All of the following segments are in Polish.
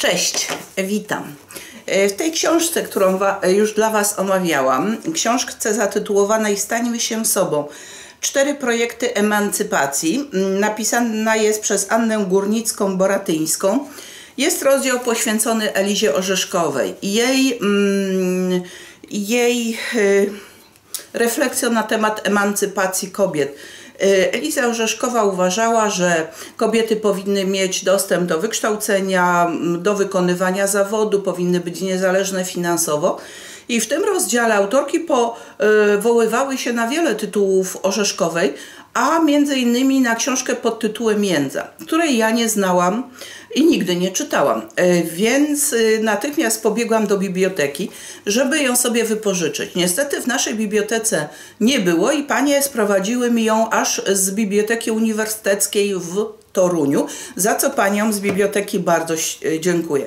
Cześć, witam. E, W tej książce, którą wa- już dla Was omawiałam, książce zatytułowanej Stańmy się sobą. Cztery projekty emancypacji. Mm, Napisana jest przez Annę Górnicką-Boratyńską. Jest rozdział poświęcony Elizie Orzeszkowej i jej, mm, jej y, refleksją na temat emancypacji kobiet. Y, Eliza Orzeszkowa uważała, że kobiety powinny mieć dostęp do wykształcenia, do wykonywania zawodu, powinny być niezależne finansowo. I w tym rozdziale autorki powoływały się na wiele tytułów Orzeszkowej, a między innymi na książkę pod tytułem Międza, której ja nie znałam i nigdy nie czytałam. E, Więc y, natychmiast pobiegłam do biblioteki, żeby ją sobie wypożyczyć. Niestety w naszej bibliotece nie było i panie sprowadziły mi ją aż z Biblioteki Uniwersyteckiej w Toruniu, za co paniom z biblioteki bardzo e, dziękuję.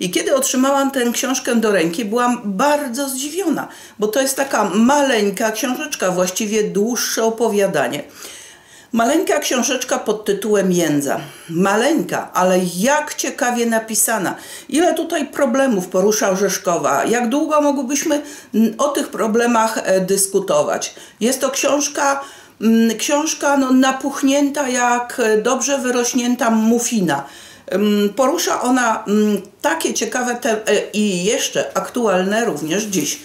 I kiedy otrzymałam tę książkę do ręki, byłam bardzo zdziwiona, bo to jest taka maleńka książeczka, właściwie dłuższe opowiadanie. Maleńka książeczka pod tytułem Jędza. Maleńka, ale jak ciekawie napisana. Ile tutaj problemów porusza Orzeszkowa. Jak długo mogłybyśmy mm, o tych problemach e, dyskutować. Jest to książka, mm, książka no, napuchnięta jak e, dobrze wyrośnięta mufina. Ym, Porusza ona mm, takie ciekawe te- e, i jeszcze aktualne również dziś.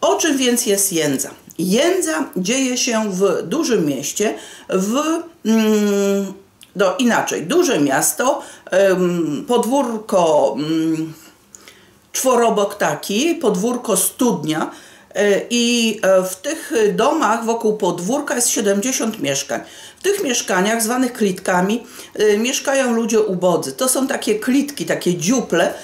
O czym więc jest Jędza? Jędza dzieje się w dużym mieście, w mm, no inaczej, duże miasto, podwórko mm, czworobok taki, podwórko studnia e, i e, w tych domach wokół podwórka jest 70 mieszkań. W tych mieszkaniach, zwanych klitkami, e, mieszkają ludzie ubodzy. To są takie klitki, takie dziuple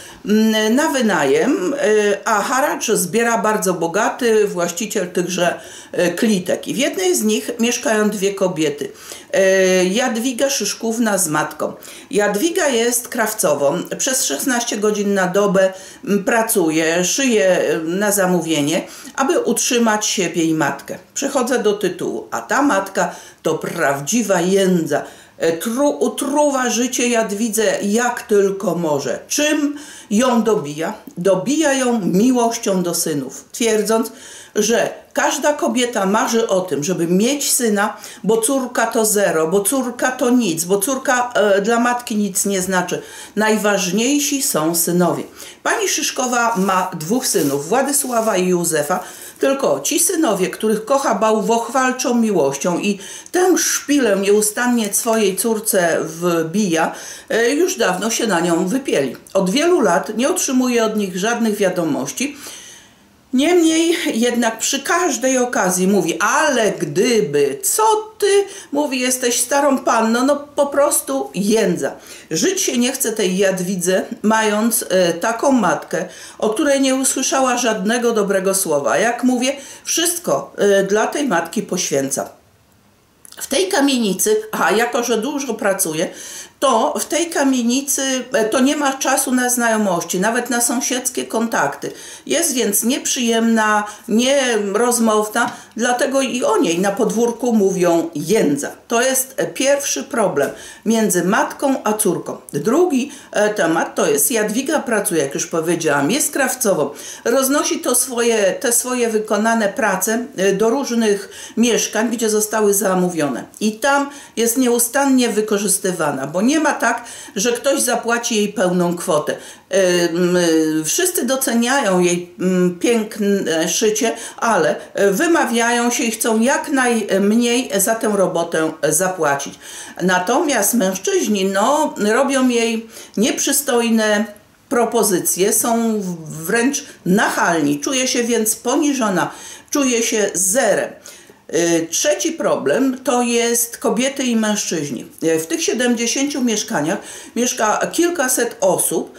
na wynajem, e, a haracz zbiera bardzo bogaty właściciel tychże e, klitek. I w jednej z nich mieszkają dwie kobiety. E, Jadwiga Szyszkówna z matką. Jadwiga jest krawcową. Przez 16 godzin na dobę m, pracuje, szyje na zamówienie, aby utrzymać siebie i matkę. Przechodzę do tytułu. A ta matka to prawdziwa jędza. E, Tru, utruwa życie Jadwidze jak tylko może. Czym ją dobija? Dobija ją miłością do synów, twierdząc, że każda kobieta marzy o tym, żeby mieć syna, bo córka to zero, bo córka to nic, bo córka e, dla matki nic nie znaczy. Najważniejsi są synowie. Pani Szyszkowa ma dwóch synów, Władysława i Józefa, tylko ci synowie, których kocha bałwochwalczą miłością i tę szpilę nieustannie swojej córce wbija, e, już dawno się na nią wypieli. Od wielu lat nie otrzymuje od nich żadnych wiadomości, Niemniej jednak przy każdej okazji mówi, ale gdyby, co ty, mówi, jesteś starą panną, no po prostu jędza. Żyć się nie chce tej Jadwidze, mając e, taką matkę, o której nie usłyszała żadnego dobrego słowa. Jak mówię, wszystko e, dla tej matki poświęca. W tej kamienicy, a jako że dużo pracuję, to w tej kamienicy e, to nie ma czasu na znajomości, nawet na sąsiedzkie kontakty. Jest więc nieprzyjemna, nierozmowna, dlatego i o niej na podwórku mówią jędza. To jest e, pierwszy problem między matką a córką. Drugi e, temat to jest Jadwiga pracuje, jak już powiedziałam, jest krawcową. Roznosi to swoje, te swoje wykonane prace e, do różnych mieszkań, gdzie zostały zamówione. I tam jest nieustannie wykorzystywana, bo nie ma tak, że ktoś zapłaci jej pełną kwotę. Y, Wszyscy doceniają jej mm, piękne szycie, ale y, wymawiają się i chcą jak najmniej za tę robotę zapłacić. Natomiast mężczyźni no, robią jej nieprzystojne propozycje, są wręcz nachalni, czuje się więc poniżona, czuje się zerem. Y, Trzeci problem to jest kobiety i mężczyźni. Y, W tych 70 mieszkaniach mieszka kilkaset osób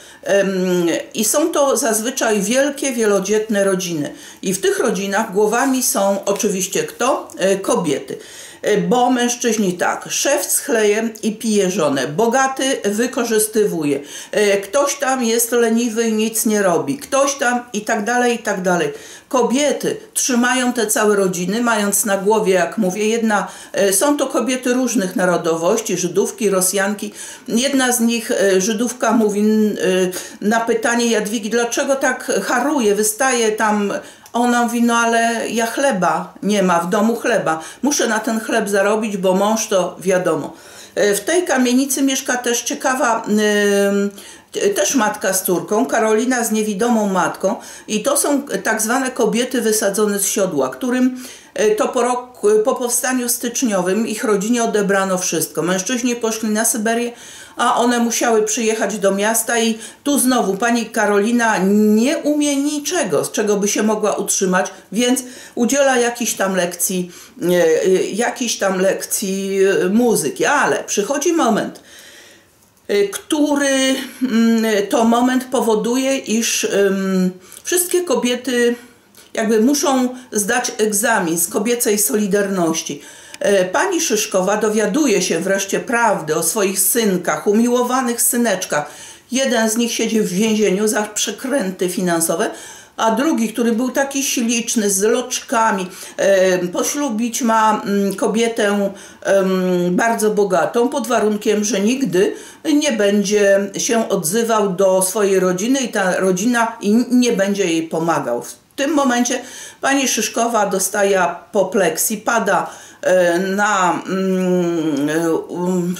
i są to zazwyczaj wielkie, wielodzietne rodziny. I w tych rodzinach głowami są oczywiście kto? Y, Kobiety. E, Bo mężczyźni tak, szef schleje i pije żonę, bogaty wykorzystywuje, e, ktoś tam jest leniwy i nic nie robi, ktoś tam i tak dalej, i tak dalej. Kobiety trzymają te całe rodziny, mając na głowie, jak mówię, jedna, e, są to kobiety różnych narodowości, Żydówki, Rosjanki. Jedna z nich, Żydówka, mówi na pytanie Jadwigi, dlaczego tak haruje, wystaje tam ona mówi, no ale ja chleba nie ma, w domu chleba. Muszę na ten chleb zarobić, bo mąż to wiadomo. E, W tej kamienicy mieszka też ciekawa, e, też matka z córką, Karolina z niewidomą matką i to są tak zwane kobiety wysadzone z siodła, którym e, to po, roku, po powstaniu styczniowym ich rodzinie odebrano wszystko. Mężczyźni poszli na Syberię, a one musiały przyjechać do miasta i tu znowu pani Karolina nie umie niczego, z czego by się mogła utrzymać, więc udziela jakichś tam lekcji, e, e, jakichś tam lekcji e, muzyki, ale przychodzi moment, który mm, to moment powoduje, iż wszystkie kobiety jakby muszą zdać egzamin z kobiecej solidarności. E, Pani Szyszkowa dowiaduje się wreszcie prawdy o swoich synkach, umiłowanych syneczkach. Jeden z nich siedzi w więzieniu za przekręty finansowe, a drugi, który był taki śliczny, z loczkami, e, poślubić ma mm, kobietę bardzo bogatą, pod warunkiem, że nigdy nie będzie się odzywał do swojej rodziny i ta rodzina nie będzie jej pomagał. W tym momencie pani Szyszkowa dostaje apopleksji, pada na, mm, e,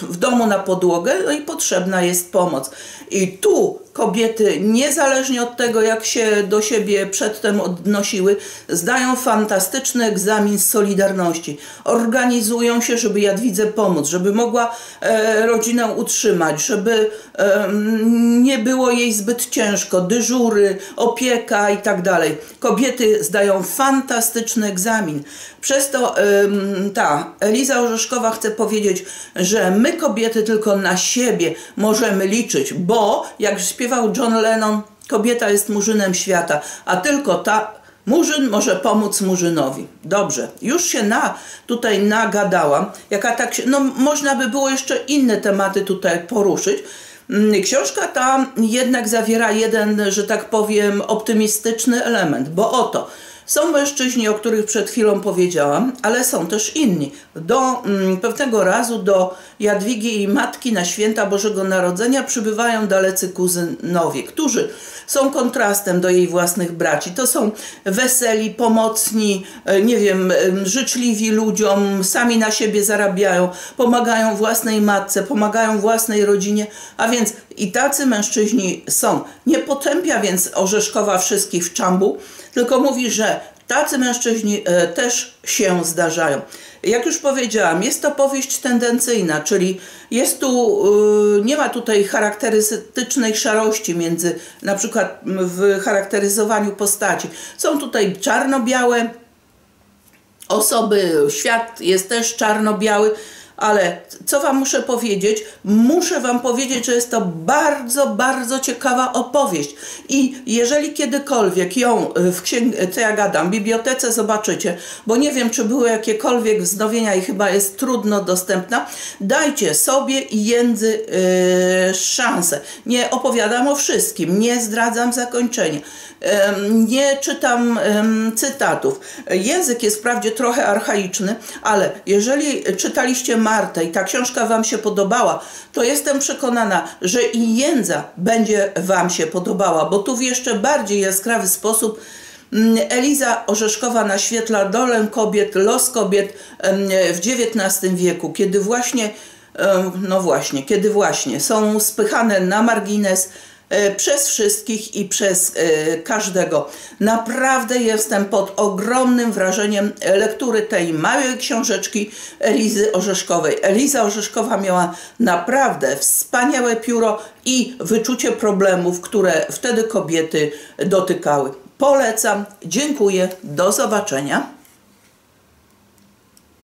w domu na podłogę no i potrzebna jest pomoc. I tu kobiety, niezależnie od tego, jak się do siebie przedtem odnosiły, zdają fantastyczny egzamin z Solidarności. Organizują się, żeby Jadwidze pomóc, żeby mogła e, rodzinę utrzymać, żeby e, nie było jej zbyt ciężko, dyżury, opieka i tak dalej. Kobiety zdają fantastyczny egzamin. Przez to em, ta Eliza Orzeszkowa chce powiedzieć, że my kobiety tylko na siebie możemy liczyć, bo jak śpiewał John Lennon, kobieta jest murzynem świata, a tylko ta murzyn może pomóc murzynowi. Dobrze, już się na, tutaj nagadałam, jaka tak się, no można by było jeszcze inne tematy tutaj poruszyć, Mm, Książka ta jednak zawiera jeden, że tak powiem, optymistyczny element, bo oto są mężczyźni, o których przed chwilą powiedziałam, ale są też inni. Do mm, pewnego razu do Jadwigi i matki na święta Bożego Narodzenia przybywają dalecy kuzynowie, którzy są kontrastem do jej własnych braci. To są weseli, pomocni, e, nie wiem, em, życzliwi ludziom, sami na siebie zarabiają, pomagają własnej matce, pomagają własnej rodzinie, a więc i tacy mężczyźni są. Nie potępia więc Orzeszkowa wszystkich w czambu, tylko mówi, że tacy mężczyźni e, też się zdarzają. Jak już powiedziałam, jest to powieść tendencyjna, czyli jest tu, y, nie ma tutaj charakterystycznej szarości między, na przykład w charakteryzowaniu postaci. Są tutaj czarno-białe osoby, świat jest też czarno-biały, ale co Wam muszę powiedzieć? Muszę Wam powiedzieć, że jest to bardzo, bardzo ciekawa opowieść. I jeżeli kiedykolwiek ją w księg- co ja gadam, bibliotece zobaczycie, bo nie wiem, czy były jakiekolwiek wznowienia i chyba jest trudno dostępna, dajcie sobie i jędzy yy, szansę. Nie opowiadam o wszystkim, nie zdradzam zakończenia, Em, nie czytam em, cytatów. Język jest wprawdzie trochę archaiczny, ale jeżeli czytaliście Martę i ta książka Wam się podobała, to jestem przekonana, że i jędza będzie Wam się podobała, bo tu w jeszcze bardziej jaskrawy sposób mm, Eliza Orzeszkowa naświetla dolę kobiet, los kobiet w XIX wieku, kiedy właśnie, no właśnie, kiedy właśnie są spychane na margines, przez wszystkich i przez e, każdego. Naprawdę jestem pod ogromnym wrażeniem lektury tej małej książeczki Elizy Orzeszkowej. Eliza Orzeszkowa miała naprawdę wspaniałe pióro i wyczucie problemów, które wtedy kobiety dotykały. Polecam, dziękuję, do zobaczenia.